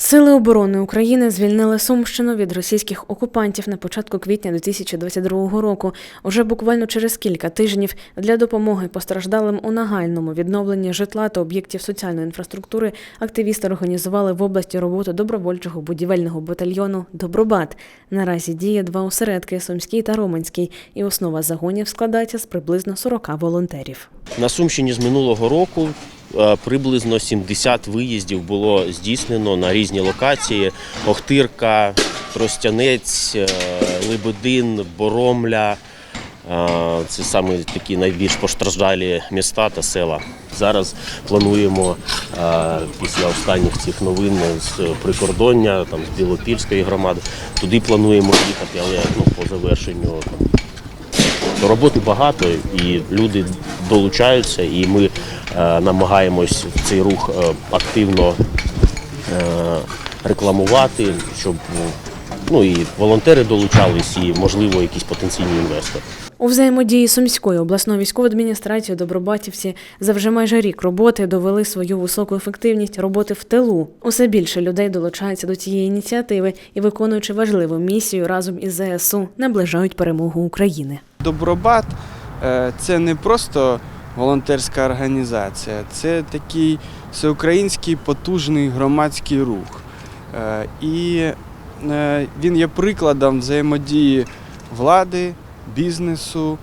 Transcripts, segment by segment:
Сили оборони України звільнили Сумщину від російських окупантів на початку квітня 2022 року. Уже буквально через кілька тижнів для допомоги постраждалим у нагальному відновленні житла та об'єктів соціальної інфраструктури активісти організували в області роботу добровольчого будівельного батальйону Добробат. Наразі діє два осередки Сумський та Романський, і основа загонів складається з приблизно 40 волонтерів. На Сумщині з минулого року приблизно 70 виїздів було здійснено на різні локації: Охтирка, Тростянець, е, Лебедин, Боромля. Е, Це саме такі найбільш постраждалі міста та села. Зараз плануємо е, після останніх цих новин з прикордоння, там з Білопільської громади. Туди плануємо їхати, але ну, по завершенню там, Роботи багато і люди долучаються, і ми е, намагаємось цей рух е, активно е, рекламувати, щоб ну, і волонтери долучались, і можливо якісь потенційні інвестори. У взаємодії Сумської обласної військової адміністрації добробатівці за вже майже рік роботи довели свою високу ефективність роботи в тилу. Усе більше людей долучаються до цієї ініціативи і, виконуючи важливу місію разом із ЗСУ, наближають перемогу України. Добробат е, це не просто волонтерська організація, це такий всеукраїнський потужний громадський рух. Е, І е, він є прикладом взаємодії влади, бізнесу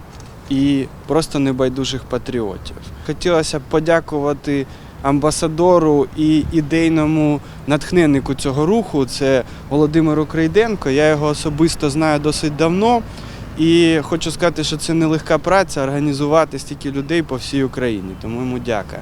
і просто небайдужих патріотів. Хотілося б подякувати амбасадору і ідейному натхненнику цього руху. Це Володимиру Крейденко. Я його особисто знаю досить давно. І хочу сказати, що це нелегка праця організувати стільки людей по всій Україні. Тому йому дяка.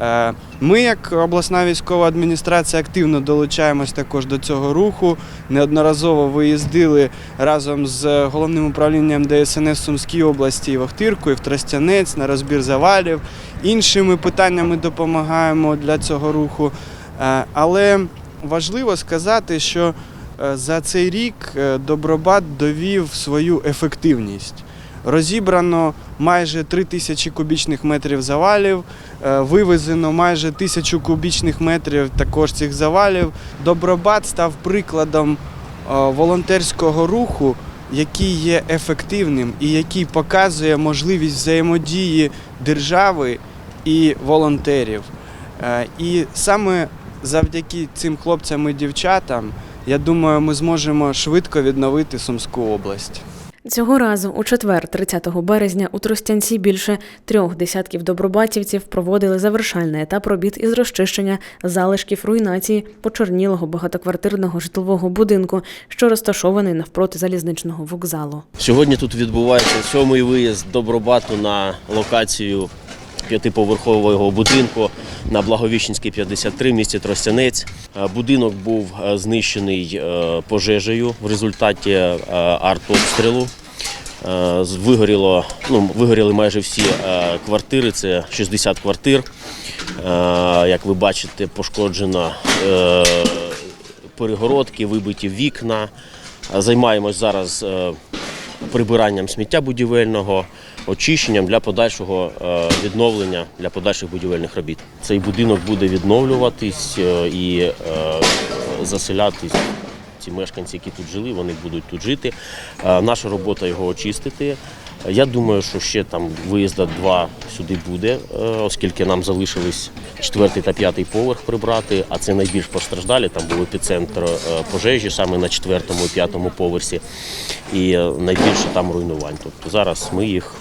Е, Ми, як обласна військова адміністрація, активно долучаємось також до цього руху. Неодноразово виїздили разом з головним управлінням ДСНС Сумській області і в Охтирку, в Тростянець на розбір завалів. Іншими питаннями допомагаємо для цього руху. Е, Але важливо сказати, що За цей рік е, Добробат довів свою ефективність. Розібрано майже 3 тисячі кубічних метрів завалів, е, вивезено майже тисячу кубічних метрів також цих завалів. Добробат став прикладом е, волонтерського руху, який є ефективним і який показує можливість взаємодії держави і волонтерів. Е, І саме завдяки цим хлопцям і дівчатам. Я думаю, ми зможемо швидко відновити Сумську область. Цього разу, у четвер, 30 березня, у Тростянці більше трьох десятків добробатівців проводили завершальний етап робіт із розчищення залишків руйнації почорнілого багатоквартирного житлового будинку, що розташований навпроти залізничного вокзалу. Сьогодні тут відбувається сьомий виїзд Добробату на локацію п'ятиповерхового будинку на Благовіщенській 53 в місті Тростянець. Е, Будинок був е, знищений е, пожежею в результаті артобстрілу. Вигоріло, ну, вигоріли майже всі квартири, це 60 квартир. Як ви бачите, пошкоджено перегородки, вибиті вікна. Займаємось зараз прибиранням сміття будівельного, очищенням для подальшого е, відновлення для подальших будівельних робіт. Цей будинок буде відновлюватись е, і е, заселятись. Ці мешканці, які тут жили, вони будуть тут жити. Наша робота його очистити. Я думаю, що ще там виїзда два сюди буде, оскільки нам залишились четвертий та п'ятий поверх прибрати, а це найбільш постраждалі. Там був епіцентр пожежі саме на четвертому і п'ятому поверсі, і найбільше там руйнувань. Тобто зараз ми їх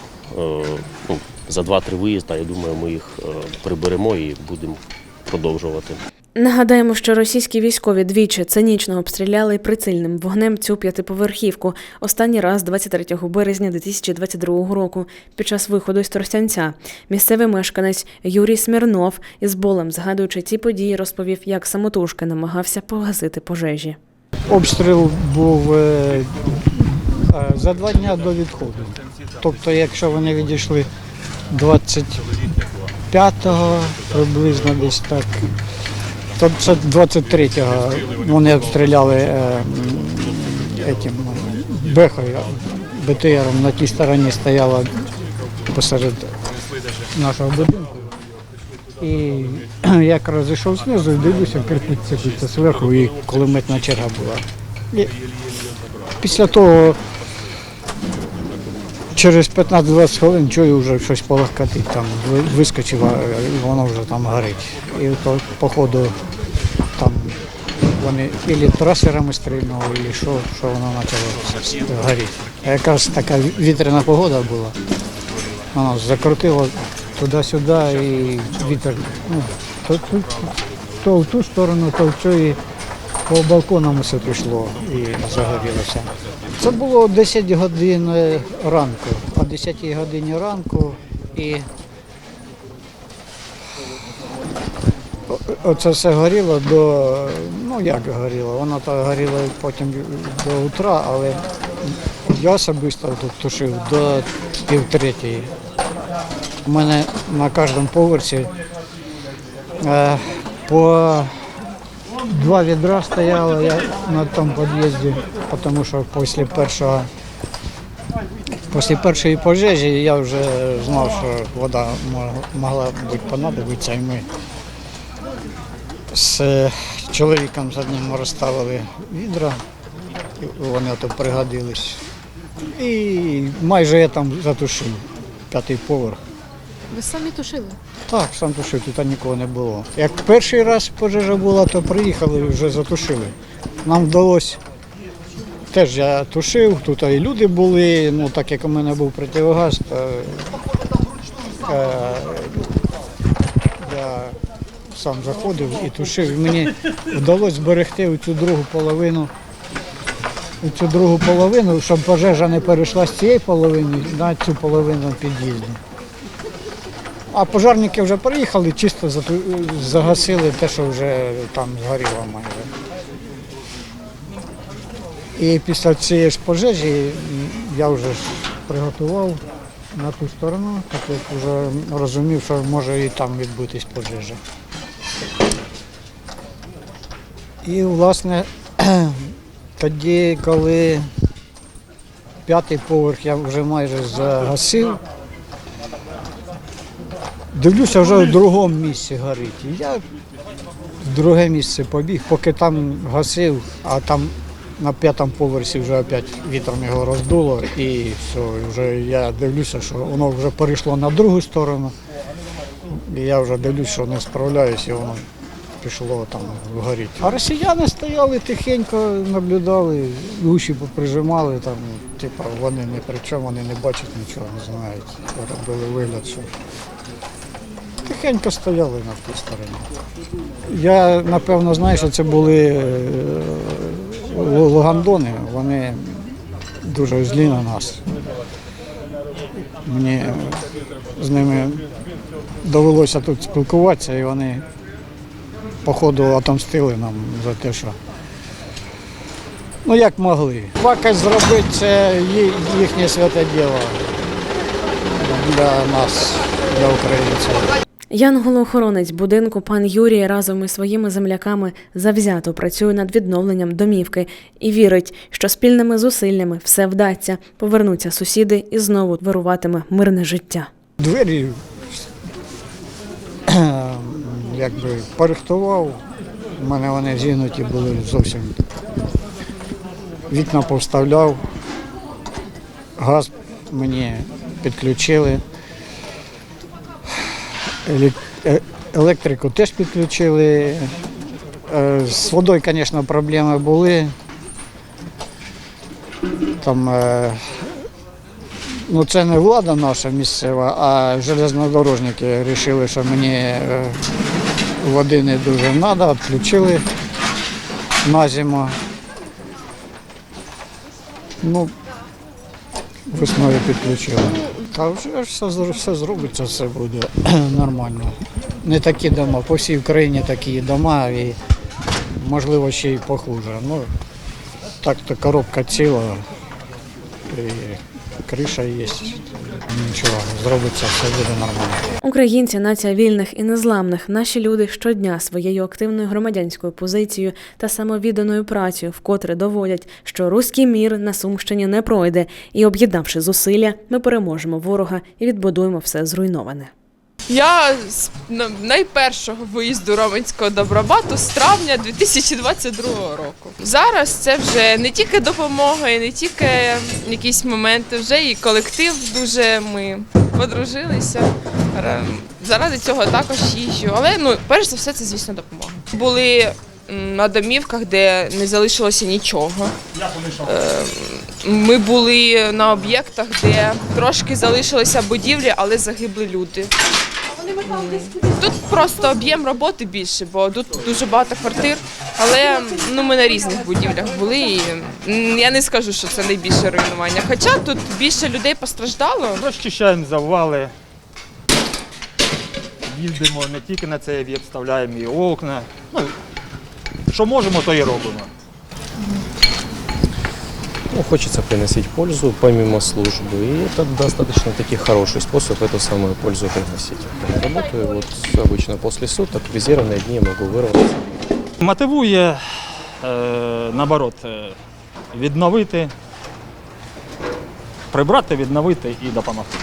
за два-три виїзда, я думаю, ми їх е, приберемо і будемо продовжувати. Нагадаємо, що російські військові двічі цинічно обстріляли прицільним вогнем цю п'ятиповерхівку. Останній раз 23 березня 2022 року під час виходу з Тростянця. Місцевий мешканець Юрій Смірнов із болем згадуючи ці події, розповів, як самотужки намагався погасити пожежі. Обстріл був е, е, за два дні до відходу. Тобто, якщо вони відійшли 25-го, приблизно десь так, то це 23-го вони обстріляли е, м, е, бехою, БТРом на тій стороні стояла посеред нашого будинку. І як розійшов знизу, дивлюся, сипеться зверху, і кулеметна черга була. І після того через 15-20 хвилин чую вже щось полегкати, там вискочив, і воно вже там горить. І то, походу там вони ілі трасерами стрільнули, ілі що, що воно почало горіти. Якраз така вітряна погода була. Воно закрутило туди-сюди і вітер ну, то, то, то в ту сторону, то в цю і по балконам усе пішло і загорілося. Це було о 10 годин ранку, о 10 годині ранку і оце все горіло до, ну як горіло, воно то горіло потім до утра, але я особисто тут тушив до півтретьої. У мене на кожному поверсі е, по два відра стояло я на тому під'їзді, тому що після першого Після першої пожежі я вже знав, що вода могла бути понадобиться, і ми з чоловіком з одним розставили відра, і вони ото пригодились. І майже я там затушив п'ятий поверх. Ви самі тушили? Так, сам тушив, тут нікого не було. Як перший раз пожежа була, то приїхали і вже затушили. Нам вдалося. Теж я тушив, тут і люди були, ну так як у мене був противогаз, то е, я сам заходив і тушив. Мені вдалося зберегти цю другу половину. Цю другу половину, щоб пожежа не перейшла з цієї половини на цю половину під'їзду. А пожарники вже приїхали, чисто загасили те, що вже там згоріло майже. І після цієї ж пожежі я вже приготував на ту сторону, так як вже розумів, що може і там відбутись пожежа. І, власне, тоді, коли п'ятий поверх я вже майже загасив, Дивлюся, вже в другому місці горить. І я в друге місце побіг, поки там гасив, а там на п'ятому поверсі вже опять вітром його роздуло і все, вже я дивлюся, що воно вже перейшло на другу сторону. І я вже дивлюся, що не справляюся, і воно пішло там горіти. А росіяни стояли тихенько, наблюдали, уші поприжимали, там, типу, вони не при чому, вони не бачать нічого, не знають. Робили вигляд, що тихенько стояли на тій стороні. Я напевно знаю, що це були е, лугандони, вони дуже злі на нас. Мені з ними довелося тут спілкуватися, і вони, походу, отомстили нам за те, що. Ну як могли. Пакость зробити це їхнє святе діло для нас, для українців. Янголоохоронець будинку пан Юрій разом із своїми земляками завзято працює над відновленням домівки і вірить, що спільними зусиллями все вдасться, повернуться сусіди і знову вируватиме мирне життя. Двері якби порихтував. У мене вони зігнуті були зовсім. Вікна повставляв, газ мені підключили. Е- Електрику теж підключили. Е, З водою, звісно, проблеми були. Там е, Ну, це не влада наша місцева, а железнодорожники вирішили, що мені води не дуже треба, відключили на зиму. Ну, весною підключили. Та вже все, все зробиться, все буде нормально. Не такі дома, по всій Україні такі дома і можливо ще й похуже. Ну, так-то коробка ціла. І криша є, нічого, зробиться, все буде нормально. Українці нація вільних і незламних. Наші люди щодня своєю активною громадянською позицією та самовідданою працею вкотре доводять, що руський мір на Сумщині не пройде, і об'єднавши зусилля, ми переможемо ворога і відбудуємо все зруйноване. Я з на- найпершого виїзду Роменського Добробату з травня 2022 року. Зараз це вже не тільки допомога, і не тільки якісь моменти, вже і колектив дуже ми подружилися. Заради цього також їжджу. Але ну, перш за все, це звісно допомога. Були на домівках, де не залишилося нічого. Е, Ми були на об'єктах, де трошки залишилися будівлі, але загибли люди. Тут просто об'єм роботи більше, бо тут дуже багато квартир. Але ну ми на різних будівлях були. І я не скажу, що це найбільше руйнування. Хоча тут більше людей постраждало. Розчищаємо завали. Їздимо не тільки на цей об'єкт, вставляємо і окна. Ну, що можемо, то і робимо. Ну, хочется приносить пользу помимо службы, и это достаточно таки хороший способ эту самую пользу приносить. Я работаю вот обычно после суток, в резервные дни могу вырваться. Мотивує, е, наоборот, е, відновити, прибрати, відновити і допомогти.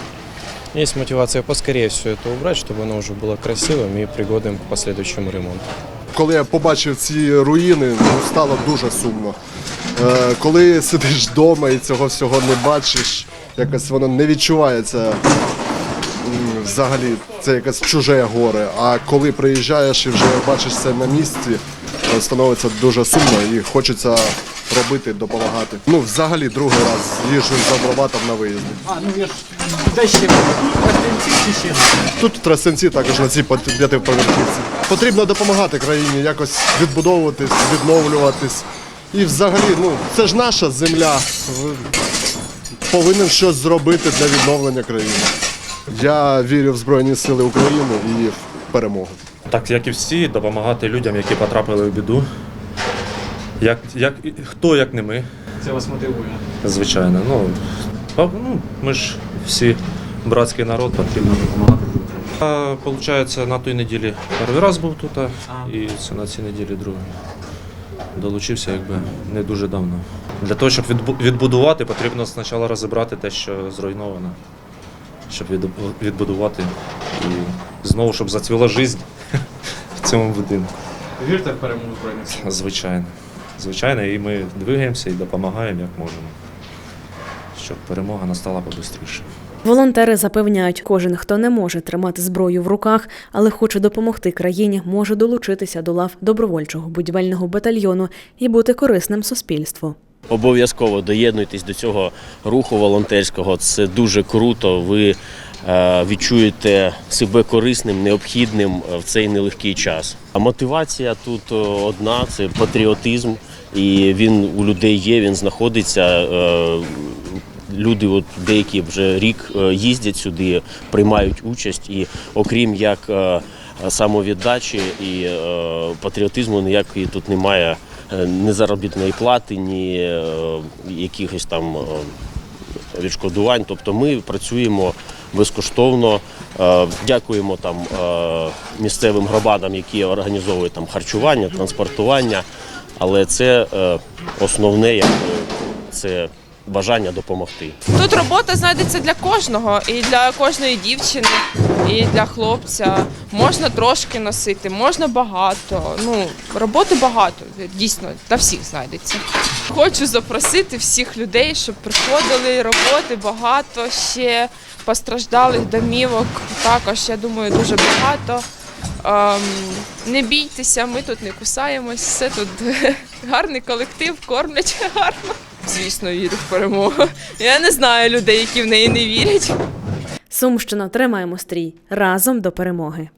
Есть мотивация поскорее все это убрать, чтобы оно уже было красивым и пригодным к последующему ремонту. Коли я побачив ці руїни, ну, стало дуже сумно. Е, коли сидиш вдома і цього всього не бачиш, якось воно не відчувається взагалі, це якесь чуже горе. А коли приїжджаєш і вже бачиш це на місці, становиться дуже сумно і хочеться робити, допомагати. Ну, взагалі, другий раз їжджу з Добробатом на виїзди. А, ну я ж де ще чи ще? Тут Трасенці також на цій п'ятиповерхівці. Потрібно допомагати країні якось відбудовуватись, відновлюватись. І взагалі, ну це ж наша земля. Повинен щось зробити для відновлення країни. Я вірю в Збройні Сили України і в перемогу. Так як і всі, допомагати людям, які потрапили в біду. Як, як, хто, як не ми. Це вас мотивує. Звичайно. Ну, ну, ми ж всі братський народ, потрібно допомагати. А, Получається, на той неділі перший раз був тут, а, і це на цій неділі другий. Долучився якби не дуже давно. Для того, щоб відбудувати, потрібно спочатку розібрати те, що зруйновано. Щоб відбудувати і знову, щоб зацвіла життя в цьому будинку. Вірте в перемогу Збройних сил. Звичайно. Звичайно, і ми двигаємося і допомагаємо як можемо, щоб перемога настала побистріше. Волонтери запевняють, кожен, хто не може тримати зброю в руках, але хоче допомогти країні, може долучитися до лав добровольчого будівельного батальйону і бути корисним суспільству. Обов'язково доєднуйтесь до цього руху волонтерського. Це дуже круто. Ви е, відчуєте себе корисним, необхідним е, в цей нелегкий час. А мотивація тут е, одна це патріотизм, і він у людей є. Він знаходиться. Люди, от деякі вже рік е, їздять сюди, приймають участь, і окрім як е, самовіддачі і е, патріотизму, ніякої тут немає ні заробітної плати, ні якихось там відшкодувань. Тобто ми працюємо безкоштовно. Дякуємо там місцевим громадам, які організовують там харчування, транспортування. Але це основне, як, це бажання допомогти. Тут робота знайдеться для кожного, і для кожної дівчини, і для хлопця. Можна трошки носити, можна багато. Ну, роботи багато, дійсно, для всіх знайдеться. Хочу запросити всіх людей, щоб приходили, роботи багато ще постраждалих домівок. Також, я думаю, дуже багато. Ем, не бійтеся, ми тут не кусаємось, все тут гарний колектив, кормлять гарно. Звісно, вірю в перемогу. Я не знаю людей, які в неї не вірять. Сумщина, тримаємо стрій разом до перемоги.